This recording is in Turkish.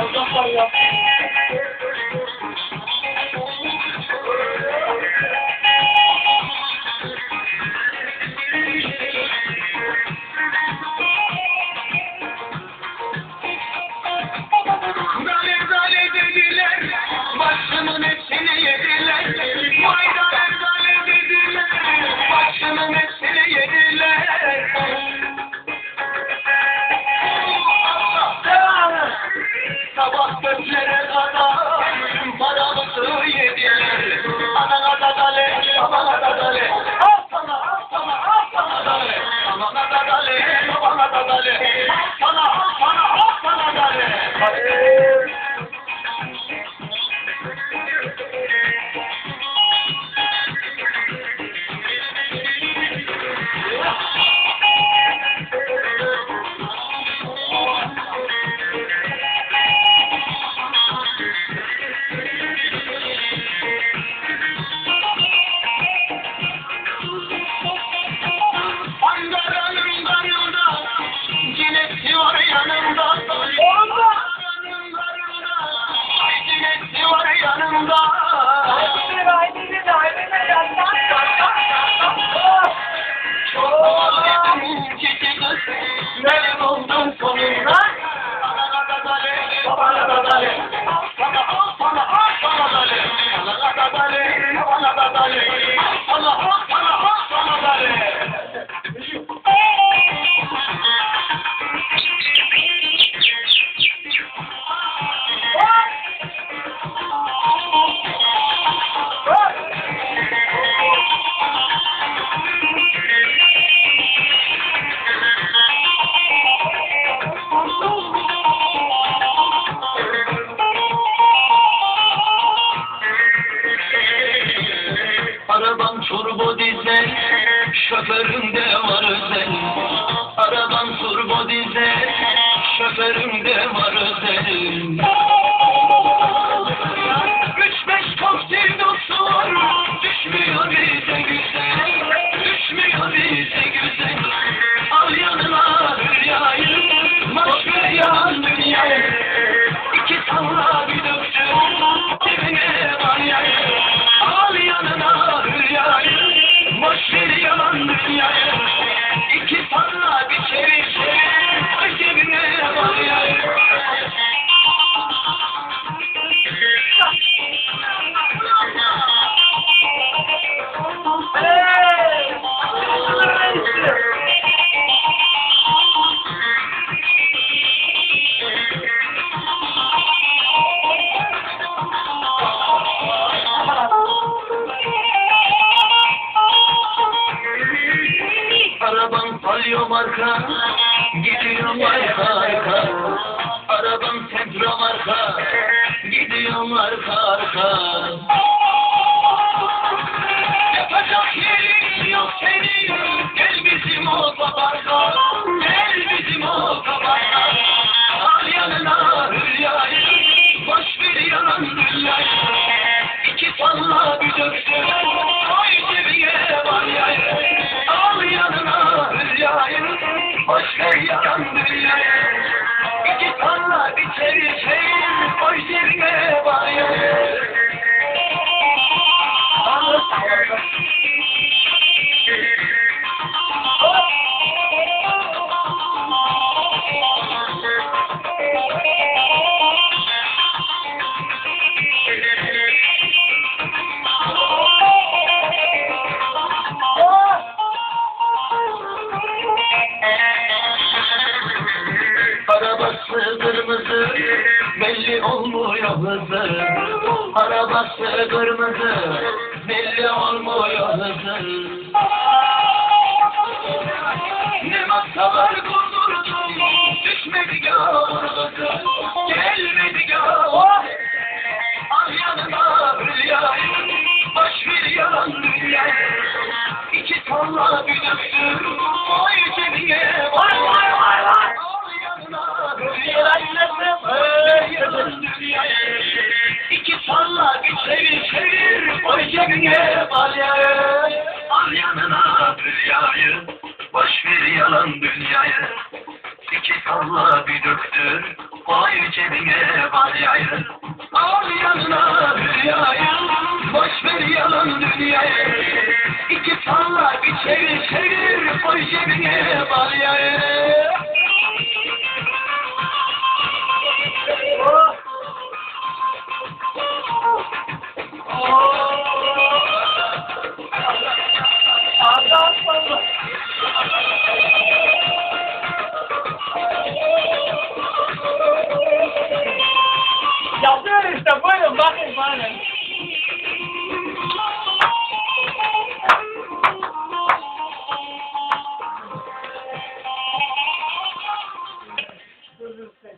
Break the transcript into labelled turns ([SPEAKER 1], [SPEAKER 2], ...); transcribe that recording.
[SPEAKER 1] Eu tô. Hallelujah. Cinesi var yanımda Çok dedim cici kız Ne buldun sonunda Anana da dale Babana da dale Anana da dale Babana da dale şoförümde var özel. Arabam turbo dizel, şoförümde var özel. Marka, gidiyorum arka arka. Arabam Sentra marka, gidiyorum arka arka. Yapacak yerin yok senin, gel bizim o kabarga, gel bizim o kabarga. Al yanına hülyayı, boş ver yalan dünyayı. İki salla bir döksün, belli olmuyor hızı. Arabası kırmızı. Belli olmuyor hızı. Ne masalar kurdurdum düşmedi gördüm Gelmedi gördüm Al yanına hülyayı boş ver yalan dünyayı İki salla bir döktüm. Vay cebine Baktım dünyaya iki kalla bir döktür. Vay cebine var yayın. Al yanına rüyayı Boş ver yalan dünyayı. İki kalla bir çevir çevir. Koy cebine
[SPEAKER 2] var yayın. kanan.